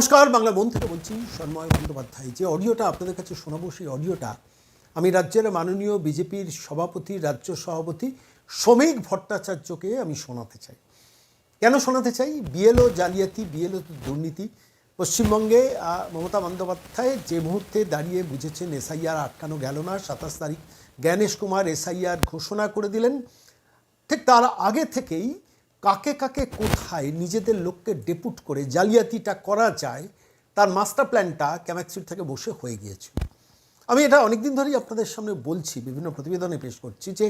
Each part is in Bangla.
নমস্কার, বাংলা মন থেকে বলছি সন্ময় বন্দ্যোপাধ্যায়। যে অডিওটা আপনাদের কাছে শোনাবো, সেই অডিওটা আমি রাজ্যের মাননীয় বিজেপির সভাপতি, রাজ্য সভাপতি শ্রমিক ভট্টাচার্যকে আমি শোনাতে চাই। কেন শোনাতে চাই? বিএলও জালিয়াতি, বিএলও দুর্নীতি। পশ্চিমবঙ্গে মমতা বন্দ্যোপাধ্যায় যে মুহূর্তে দাঁড়িয়ে বুঝেছেন, এসআইআর আটকানো গেল না, সাতাশ তারিখ জ্ঞানেশ কুমার এসআইআর ঘোষণা করে দিলেন, ঠিক তার আগে থেকেই কাকে কাকে কোথায় নিজেদের লোককে ডেপুট করে জালিয়াতিটা করা যায়, তার মাস্টার প্ল্যানটা ক্যামাক্সির থেকে বসে হয়ে গিয়েছিল। আমি এটা অনেকদিন ধরেই আপনাদের সামনে বলছি, বিভিন্ন প্রতিবেদনে পেশ করছি যে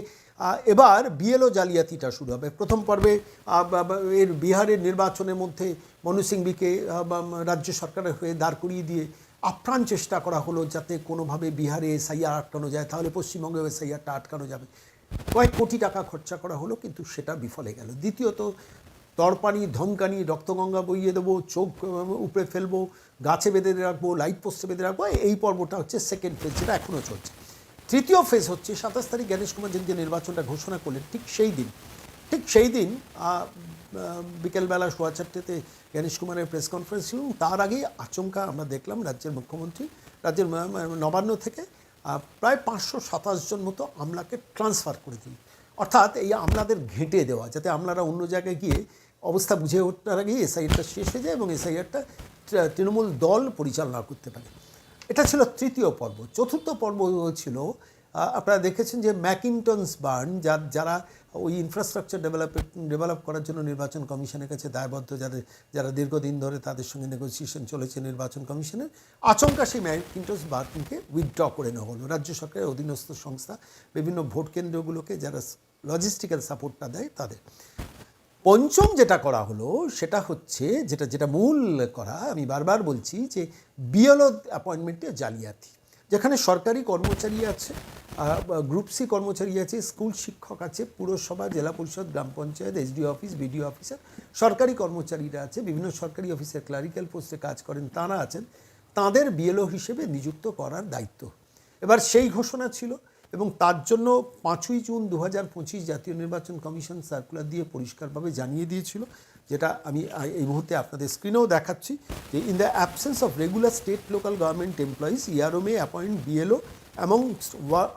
এবার বিএলও জালিয়াতিটা শুরু হবে। প্রথম পর্বে এর বিহারের নির্বাচনের মধ্যে মনু বা রাজ্য সরকারের হয়ে দাঁড় করিয়ে দিয়ে আপ্রাণ চেষ্টা করা হলো যাতে কোনোভাবে বিহারে এসআইআর আটকানো যায়, তাহলে পশ্চিমবঙ্গে এসআইআরটা আটকানো যাবে। কয়েক কোটি টাকা খরচা করা হলো, কিন্তু সেটা বিফলে গেল। দ্বিতীয়ত, তরপানি, ধমকানি, রক্তগঙ্গা বইয়ে দেবো, চোখ উপরে ফেলব, গাছে বেঁধে রাখব লাইট পোস্টে বেঁধে রাখব, এই পর্বটা হচ্ছে সেকেন্ড ফেজ যেটা এখনও চলছে। তৃতীয় ফেজ হচ্ছে সাতাশ তারিখ গণেশ কুমার যেদিন নির্বাচনটা ঘোষণা করলেন, ঠিক সেই দিন, ঠিক সেই দিন বিকেলবেলা সোয়া চারটেতে গণেশ কুমারের প্রেস কনফারেন্স ছিল তার আগেই আচমকা আমরা দেখলাম রাজ্যের মুখ্যমন্ত্রী, রাজ্যের নবান্ন থেকে প্রায় পাঁচশো সাতাশ জন মতো আমলাকে ট্রান্সফার করে দিই। অর্থাৎ এই আমলাদের ঘেঁটে দেওয়া, যাতে আমলারা অন্য জায়গায় গিয়ে অবস্থা বুঝে ওঠার আগেই এসআইআরটা শেষ হয়ে যায় এবং এসআইআরটা তৃণমূল দল পরিচালনা করতে পারে। এটা ছিল তৃতীয় পর্ব। চতুর্থ পর্ব ছিল আপনারা দেখেছেন যে ম্যাকিনটনস বার্ন, যার যারা ওই ইনফ্রাস্ট্রাকচার ডেভেলপ ডেভেলপ করার জন্য নির্বাচন কমিশনের কাছে দায়বদ্ধ যাদের যারা দীর্ঘদিন ধরে তাদের সঙ্গে নেগোসিয়েশন চলেছে নির্বাচন কমিশনের আচমকা সেই ম্যাকিনটনস বার্কিংকে উইথড্র করে নেওয়া হলো। রাজ্য সরকারের অধীনস্থ সংস্থা, বিভিন্ন ভোট কেন্দ্রগুলোকে যারা লজিস্টিক্যাল সাপোর্টটা দেয় তাদের। পঞ্চম যেটা করা হলো, সেটা হচ্ছে যেটা যেটা মূল করা, আমি বারবার বলছি যে বিএলও অ্যাপয়েন্টমেন্টে জালিয়াতি। যেখানে সরকারি কর্মচারী আছে গ্রুপ সি কর্মচারী আছে স্কুল শিক্ষক আছে, পুরসভা, জেলা পরিষদ, গ্রাম panchayat SDO office BDO officer সরকারি কর্মচারীরা আছে, বিভিন্ন সরকারি অফিসের ক্লারিক্যাল পোস্টে কাজ করেন, তারা আছেন। তাদের বিএলও হিসেবে নিযুক্ত করার দায়িত্ব। এবার সেই ঘোষণা ছিল এবং তার জন্য পাঁচই জুন দু হাজার পঁচিশ জাতীয় নির্বাচন কমিশন সার্কুলার দিয়ে পরিষ্কারভাবে জানিয়ে দিয়েছিল। যেটা আমি এই মুহূর্তে আপনাদের স্ক্রিনেও দেখাচ্ছি যে in the absence of regular state local government employees ERO may appoint BLO among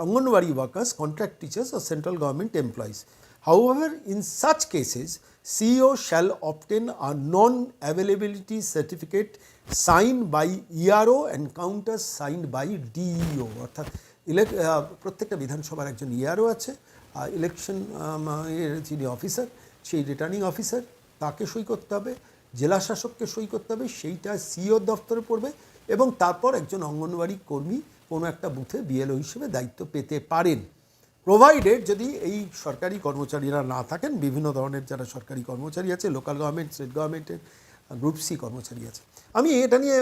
anganwadi workers contract teachers O central government employees however in such cases CEO shall obtain a non availability certificate sign by ERO and counter sign by DEO অর্থাৎ ইলেক প্রত্যেকটা বিধানসভার একজন ইয়ারও আছে ইলেকশন যিনি অফিসার সেই রিটার্নিং অফিসার তাকে সই করতে হবে জেলা শাসককে সই করতে হবে, সেইটা সিও দপ্তরে পড়বে এবং তারপর একজন অঙ্গনওয়াড়ি কর্মী কোনো একটা বুথে বিএলও হিসেবে দায়িত্ব পেতে পারেন। প্রোভাইডেড যদি এই সরকারি কর্মচারীরা না থাকেন, বিভিন্ন ধরনের যারা সরকারি কর্মচারী আছে লোকাল গভর্নমেন্ট স্টেট গভর্নমেন্টের গ্রুপ সি কর্মচারী আছে। আমি এটা নিয়ে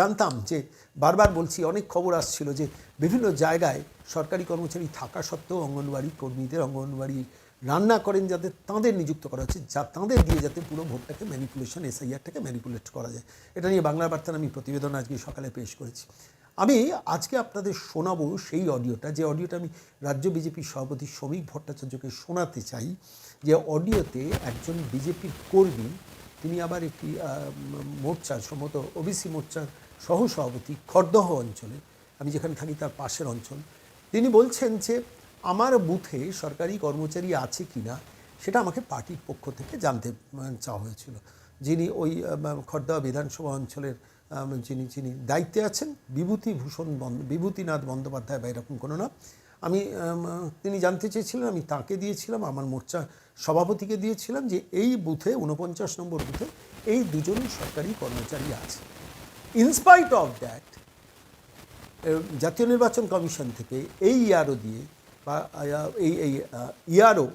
জানতাম যে বারবার বলছি, অনেক খবর আসছিল যে বিভিন্ন জায়গায় সরকারি কর্মচারী থাকা সত্ত্বেও অঙ্গনওয়াড়ি কর্মীদের, অঙ্গনওয়াড়ি রান্না করেন যাদের তাঁদের নিযুক্ত করা হচ্ছে যা তাঁদের দিয়ে যাতে পুরো ভোটটাকে ম্যানিপুলেশন এসআইআরটাকে ম্যানিপুলেট করা যায়। এটা নিয়ে বাংলা বার্তার আমি প্রতিবেদন আজকে সকালে পেশ করেছি। আমি আজকে আপনাদের শোনাবো সেই অডিওটা যে অডিওটা আমি রাজ্য বিজেপির সভাপতি শ্রমিক ভট্টাচার্যকে শোনাতে চাই। যে অডিওতে একজন বিজেপির কর্মী তিনি আবার একটি আহ, ম- মোর্চার সম্ভবত ওবিসি মোর্চার সহসভাপতি খর্দহ অঞ্চলে আমি যেখানে থাকি তার পাশের অঞ্চল তিনি বলছেন যে আমার বুথে সরকারি কর্মচারী আছে কি না, সেটা আমাকে পার্টির পক্ষ থেকে জানতে চাওয়া হয়েছিল। যিনি ওই খর্দা বিধানসভা অঞ্চলের যিনি যিনি দায়িত্বে আছেন, বিভূতিভূষণ বন্দ বিভূতিনাথ বন্দ্যোপাধ্যায় বা এরকম কোনো নাম, আমি তিনি জানতে চেয়েছিলেন, আমি তাকে দিয়েছিলাম, আমার মোর্চা সভাপতিকে দিয়েছিলাম যে এই বুথে উনপঞ্চাশ নম্বর বুথে এই দুজন সরকারি কর্মচারী আছে। ইনস্পাইট অফ দ্যাট জাতীয় নির্বাচন কমিশন থেকে এই ইয়ারও দিয়ে বা এই এই ইয়ারও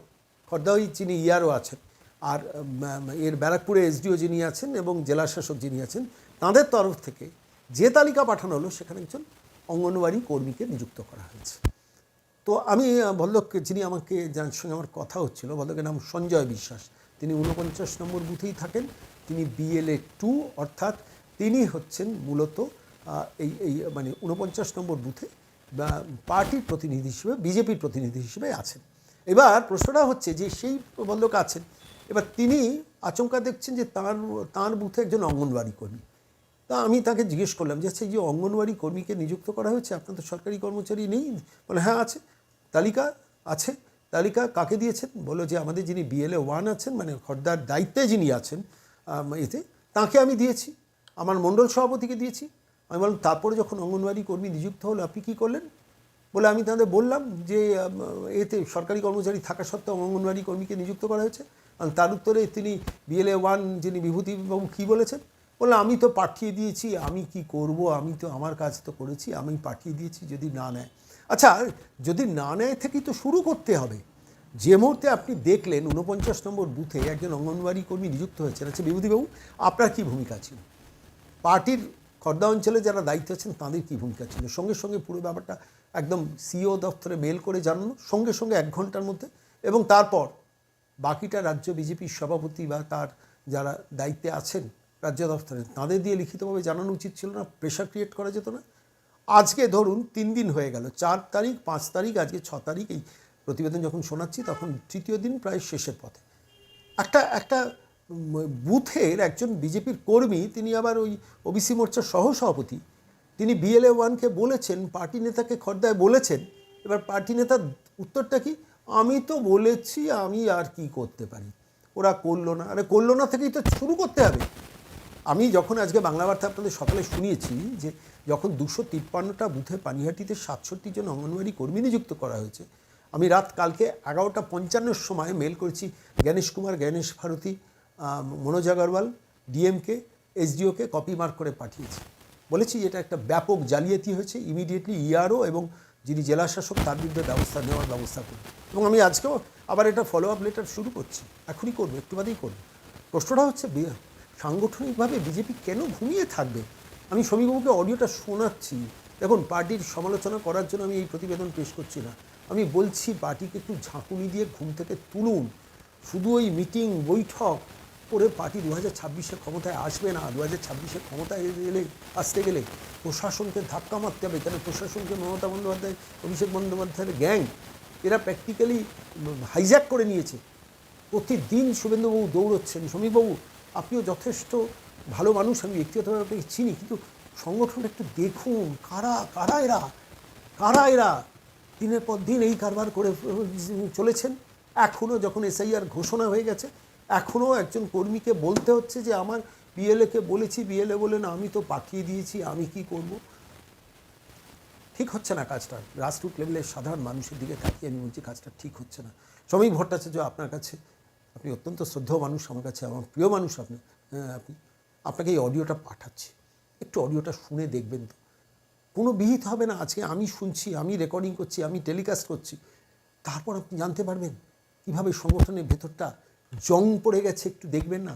খর্দাই যিনি ইয়ারও আছেন আর এর ব্যারাকপুরে এসডিও যিনি আছেন এবং জেলা শাসক যিনি আছেন তাদের তরফ থেকে যে তালিকা পাঠানো হলো সেখানে একজন অঙ্গনওয়াড়ি কর্মীকে নিযুক্ত করা হয়েছে। তো আমি আহ, যিনি আমাকে যার সঙ্গে আমার কথা হচ্ছিল ভদ্রলোকের নাম সঞ্জয় বিশ্বাস তিনি উনপঞ্চাশ নম্বর বুথেই থাকেন তিনি বিএলএ টু অর্থাৎ তিনি হচ্ছেন মূলত এই এই মানে উনপঞ্চাশ নম্বর বুথে পার্টির প্রতিনিধি হিসেবে, বিজেপির প্রতিনিধি হিসেবে আছেন। এবার প্রশ্নটা হচ্ছে যে, সেই ভদ্রলোক আছেন, এবার তিনি আচমকা দেখছেন যে তার, তাঁর বুথে একজন অঙ্গনওয়াড়ি কর্মী। তা আমি তাকে জিজ্ঞেস করলাম যে সেই যে অঙ্গনওয়াড়ি কর্মীকে নিযুক্ত করা হয়েছে, আপনার তো সরকারি কর্মচারী নেই? বলে হ্যাঁ আছে। তালিকা আছে। তালিকা কাকে দিয়েছেন? বলো যে, আমাদের যিনি বিএলএ ওয়ান আছেন মানে খর্দার দায়িত্বে যিনি আছেন এতে, তাকে আমি দিয়েছি। আমার মণ্ডল সভাপতিকে দিয়েছি। আমি বললাম, তারপরে যখন অঙ্গনওয়াড়ি কর্মী নিযুক্ত হলো, আপনি কী করলেন? বলে, আমি তাদের বললাম যে এতে সরকারি কর্মচারী থাকা সত্ত্বেও অঙ্গনওয়াড়ি কর্মীকে নিযুক্ত করা হয়েছে। তার উত্তরে তিনি বিএলএ ওয়ান যিনি বিভূতিবাবু কী বলেছেন? বললাম, আমি তো পাঠিয়ে দিয়েছি, আমি কি করব? আমি তো আমার কাজ তো করেছি, আমি পাঠিয়ে দিয়েছি যদি না নেয়। আচ্ছা যদি না নেয় থেকেই তো শুরু করতে হবে। যে মুহূর্তে আপনি দেখলেন উনপঞ্চাশ নম্বর বুথে একজন অঙ্গনওয়াড়ি কর্মী নিযুক্ত হয়েছেন আচ্ছা বিভূতিবাবু আপনার কি ভূমিকা ছিল? পার্টির খর্দা অঞ্চলে যারা দায়িত্ব আছেন, তাঁদের কী ভূমিকা ছিল? সঙ্গে সঙ্গে পুরো ব্যাপারটা একদম সিও দপ্তরে মেল করে জানানো, সঙ্গে সঙ্গে এক ঘণ্টার মধ্যে এবং তারপর বাকিটা রাজ্য বিজেপির সভাপতি বা তার যারা দায়িত্বে আছেন রাজ্য দপ্তরে, তাঁদের দিয়ে লিখিতভাবে জানানো উচিত ছিল না প্রেশার ক্রিয়েট করা যেত না। আজকে ধরুন তিন দিন হয়ে গেল, চার তারিখ, পাঁচ তারিখ, আজকে ছ তারিখ, এই প্রতিবেদন যখন শোনাচ্ছি তখন তৃতীয় দিন প্রায় শেষের পথে। একটা একটা বুথের একজন বিজেপির কর্মী, তিনি আবার ওই ওবিসি মোর্চার সহসভাপতি। তিনি বিএলএ ওয়ানকে বলেছেন, পার্টি নেতাকে খর্দায় বলেছেন। এবার পার্টি নেতার উত্তরটা কি? আমি তো বলেছি, আমি আর কি করতে পারি। ওরা করল না। আরে করল না থেকেই তো শুরু করতে হবে। আমি যখন আজকে বাংলা বার্তা আপনাদের সকালে শুনিয়েছি যে যখন দুশো তিপ্পান্নটা বুথে পানিহাটিতে সাতষট্টি জন অঙ্গনওয়াড়ি কর্মী নিযুক্ত করা হয়েছে, আমি রাত কালকে এগারোটা পঞ্চান্নর সময় মেল করেছি, জ্ঞানেশ কুমার, জ্ঞানেশ ভারতী মনোজ আগরওয়াল ডিএমকে এসডিওকে কপি মার্ক করে পাঠিয়েছি। বলেছি, এটা একটা ব্যাপক জালিয়াতি হয়েছে। ইমিডিয়েটলি ইআরও এবং যিনি জেলা শাসক, তার বিরুদ্ধে ব্যবস্থা নেওয়ার ব্যবস্থা করুন এবং আমি আজকেও আবার এটা ফলো আপ লেটার শুরু করছি। এখনই করব, একটু বাদেই করব। প্রশ্নটা হচ্ছে সাংগঠনিকভাবে বিজেপি কেন ঘুমিয়ে থাকবে? আমি সমীবাবুকে অডিওটা শোনাচ্ছি। দেখুন, পার্টির সমালোচনা করার জন্য আমি এই প্রতিবেদন পেশ করছি না। আমি বলছি, পার্টিকে একটু ঝাঁকুনি দিয়ে ঘুম থেকে তুলুন। শুধু ওই মিটিং বৈঠক করে পার্টি দু হাজার ছাব্বিশে ক্ষমতায় আসবে না। দু হাজার ছাব্বিশে ক্ষমতায় গেলে আসতে গেলে প্রশাসনকে ধাক্কা মারতে হবে। কেন প্রশাসনকে মমতা বন্দ্যোপাধ্যায়, অভিষেক বন্দ্যোপাধ্যায়ের গ্যাং এরা প্র্যাকটিক্যালি হাইজ্যাক করে নিয়েছে। প্রতিদিন শুভেন্দুবাবু দৌড়চ্ছেন। সমীরবাবু, আপনিও যথেষ্ট ভালো মানুষ। আমি ব্যক্তিগতভাবে আপনাকে চিনি, কিন্তু সংগঠনটা একটু দেখুন। কারা কারা এরা? কারা এরা? দিনের পর দিন এই কারবার করে চলেছেন। এখনও যখন এসআইআর ঘোষণা হয়ে গেছে এখনও একজন কর্মীকে বলতে হচ্ছে যে আমার বিএলএকে বলেছি বিএলএ বলে না আমি তো পাঠিয়ে দিয়েছি আমি কি করব? ঠিক হচ্ছে না কাজটা। গ্রাসরুট লেভেলের সাধারণ মানুষের দিকে তাকিয়ে আমি বলছি কাজটা ঠিক হচ্ছে না। শ্রমিক ভট্টাচার্য আপনার কাছে আপনি অত্যন্ত শ্রদ্ধেয় মানুষ আমার কাছে আমার প্রিয় মানুষ আপনি হ্যাঁ, আপনি আপনাকে এই অডিওটা পাঠাচ্ছি। একটু অডিওটা শুনে দেখবেন তো। কোনো বিহিত হবে না আজকে আমি শুনছি আমি রেকর্ডিং করছি আমি টেলিকাস্ট করছি। তারপর আপনি জানতে পারবেন কীভাবে সংগঠনের ভেতরটা জং পড়ে গেছে, একটু দেখবেন না?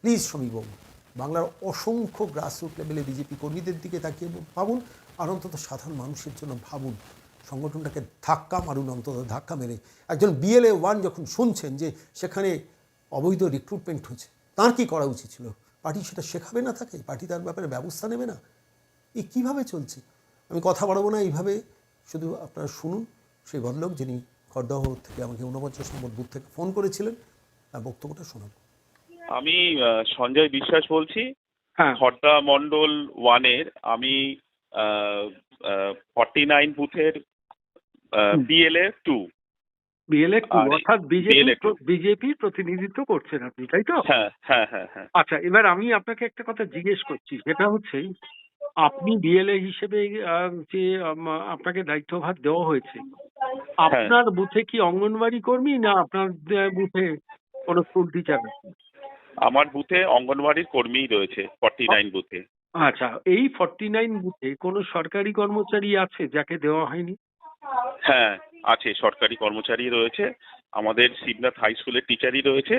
প্লিজ সমীরবাবু বাংলার অসংখ্য গ্রাসরুট লেভেলে বিজেপি কর্মীদের দিকে তাকিয়ে ভাবুন আর অন্তত সাধারণ মানুষের জন্য ভাবুন। সংগঠনটাকে ধাক্কা মারুন, অন্তত ধাক্কা মেরে। একজন বিএলএ ওয়ান যখন শুনছেন যে সেখানে অবৈধ রিক্রুটমেন্ট হচ্ছে, তার কি করা উচিত ছিল? পার্টি সেটা শেখাবে না তাকে? পার্টি তার ব্যাপারে ব্যবস্থা নেবে না? এ কীভাবে চলছে? আমি কথা বাড়াবো না এইভাবে, শুধু আপনারা শুনুন। সেই ভদ্রলোক যিনি খড়দহ থেকে আমাকে ঊনপঞ্চাশ নম্বর বুথ থেকে ফোন করেছিলেন বক্তব্যটা শোনাবো আমি সঞ্জয় বিশ্বাস বলছি। হ্যাঁ। খর্দা মন্ডল ওয়ানের। আমি ফর্টি নাইন বুথের বিএলএ টু বিএলএ টু অর্থাৎ বিজেপি বিজেপির প্রতিনিধিত্ব করছেন আপনি তাই তো? হ্যাঁ হ্যাঁ হ্যাঁ হ্যাঁ। আচ্ছা এবার আমি আপনাকে একটা কথা জিজ্ঞেস করছি সেটা হচ্ছে আপনি বিএলএ হিসেবে যে আপনাকে দায়িত্বভার দেওয়া হয়েছে আপনার বুথে কি অঙ্গনবাড়ি কর্মী না আপনার বুথে কোনো স্কুল টিচার আমার বুথে অঙ্গনওয়াড়ির কর্মীই রয়েছে ফর্টি নাইন বুথে আচ্ছা এই ফর্টি নাইন বুথে কোনো সরকারি কর্মচারী আছে যাকে দেওয়া হয়নি? হ্যাঁ আছে সরকারি কর্মচারী রয়েছে। আমাদের শিবনাথ হাই স্কুলের টিচারই রয়েছে।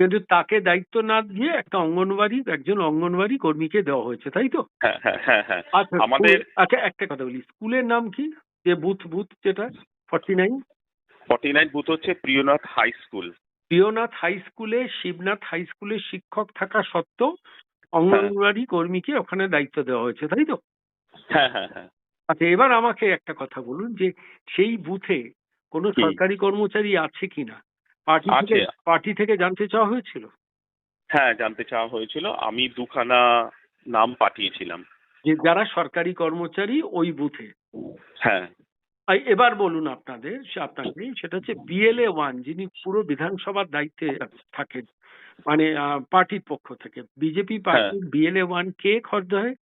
কিন্তু তাকে দায়িত্ব না দিয়ে একটা অঙ্গনবাড়ি একজন অঙ্গনবাড়ি কর্মীকে দেওয়া হয়েছে তাই তো? হ্যাঁ হ্যাঁ হ্যাঁ হ্যাঁ। আচ্ছা আমাদের- আচ্ছা একটা কথা বলি। স্কুলের নাম কি? যে বুথ বুথ যেটা forty nine forty nine booth হচ্ছে Priyanath high school Priyanath high স্কুলে শিবনাথ হাই স্কুলে শিক্ষক থাকা সত্ত্বেও অঙ্গনবাড়ি কর্মীকে ওখানে দায়িত্ব দেওয়া হয়েছে তাই তো? হ্যাঁ হ্যাঁ হ্যাঁ। আচ্ছা এবার আমাকে একটা কথা বলুন যে সেই বুথে কোনো? সরকারি কর্মচারী আছে কিনা পার্টি থেকে পার্টি থেকে জানতে চাওয়া হয়েছিল? হ্যাঁ জানতে চাওয়া হয়েছিল। আমি দুখানা নাম পাঠিয়েছিলাম। যে যারা সরকারি কর্মচারী ওই বুথে হ্যাঁ। এবার বলুন আপনাদের আপনাকে সেটা হচ্ছে বিএলএ ওয়ান যিনি পুরো বিধানসভার দায়িত্বে থাকেন মানে পার্টির পক্ষ থেকে। বিজেপি পার্টির বিএলএ ওয়ান কে খর্দায়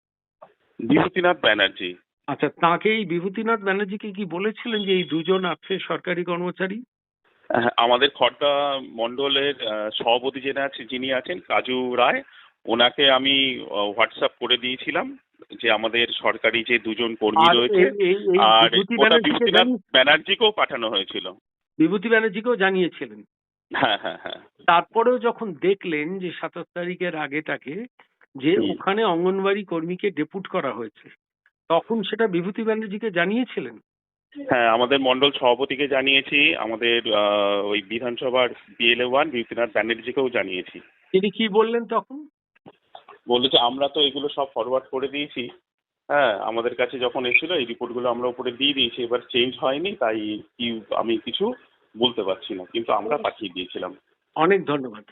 বিভূতিনাথ ব্যানার্জি। আচ্ছা তাকে এই বিভূতিনাথ ব্যানার্জিকে কি বলেছিলেন যে এই দুজন আছে সরকারি কর্মচারী? হ্যাঁ, আমাদের খড়দা মন্ডলের সভাপতি যিনি আছেন কাজু রায় ওনাকে আমি হোয়াটসঅ্যাপ করে দিয়েছিলাম। যে আমাদের সরকারি যে দুজন কর্মী রয়েছে আর বিভূতিনাথ ব্যানার্জিকেও পাঠানো হয়েছিল। বিভূতি ব্যানার্জিকেও জানিয়েছিলেন। হ্যাঁ হ্যাঁ হ্যাঁ। তারপরেও যখন দেখলেন যে সাতাশ তারিখের আগেটাকে যে ওখানে অঙ্গনবাড়ি কর্মীকে ডেপুট করা হয়েছে তখন সেটা বিভূতি ব্যানার্জিকে জানিয়েছিলেন? হ্যাঁ আমাদের মণ্ডল সভাপতিকে জানিয়েছি আমাদের ওই বিধানসভার বিএলএ ওয়ান বিভূতিনাথ ব্যানার্জিকেও জানিয়েছি। তিনি কি বললেন তখন? বলল যে, আমরা তো এগুলো সব ফরওয়ার্ড করে দিয়েছি। হ্যাঁ আমাদের কাছে যখন এসেছিল, এই রিপোর্টগুলো আমরা উপরে দিয়ে দিয়েছি। এবার চেঞ্জ হয়নি, তাই কি, আমি কিছু বলতে পারছি না, কিন্তু আমরা পাঠিয়ে দিয়েছিলাম। অনেক ধন্যবাদ।